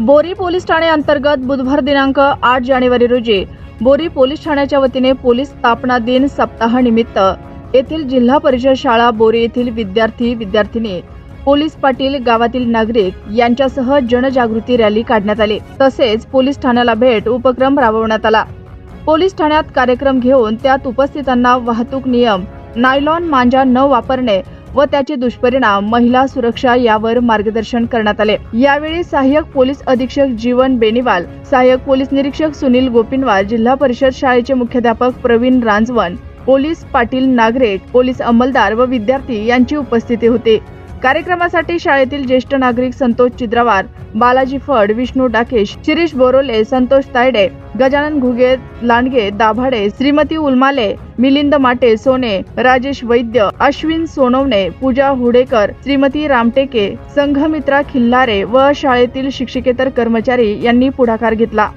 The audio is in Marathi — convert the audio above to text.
बोरी पोलीस ठाणे अंतर्गत बुधवार दिनांक आठ जानेवारी रोजी बोरी पोलीस ठाण्याच्या वतीने पोलीस स्थापना दिन सप्ताहानिमित्त येथील जिल्हा परिषद शाळा बोरी येथील विद्यार्थी विद्यार्थिनी पोलीस पाटील गावातील नागरिक यांच्यासह जनजागृती रॅली काढण्यात आली. तसेच पोलीस ठाण्याला भेट उपक्रम राबवण्यात आला. पोलीस ठाण्यात कार्यक्रम घेऊन त्यात उपस्थितांना वाहतूक नियम नायलॉन मांजा न वापरणे व त्याचे दुष्परिणाम महिला सुरक्षा यावर मार्गदर्शन करण्यात आले. यावेळी सहाय्यक पोलीस अधीक्षक जीवन बेनिवाल सहाय्यक पोलीस निरीक्षक सुनील गोपिनवाल जिल्हा परिषद शाळेचे मुख्याध्यापक प्रवीण रांजवन पोलीस पाटील नागरेक पोलीस अंमलदार व विद्यार्थी यांची उपस्थिती होती. कार्यक्रमासाठी शाळेतील ज्येष्ठ नागरिक संतोष चिद्रवार बालाजी फड विष्णू डाकेश शिरीष बोरोले संतोष तायडे गजानन घुगे लांडगे दाभाडे श्रीमती उलमाले मिलिंद माटे सोने राजेश वैद्य अश्विन सोनवणे पूजा हुडेकर श्रीमती रामटेके संघमित्रा खिल्लारे व शाळेतील शिक्षकेतर कर्मचारी यांनी पुढाकार घेतला.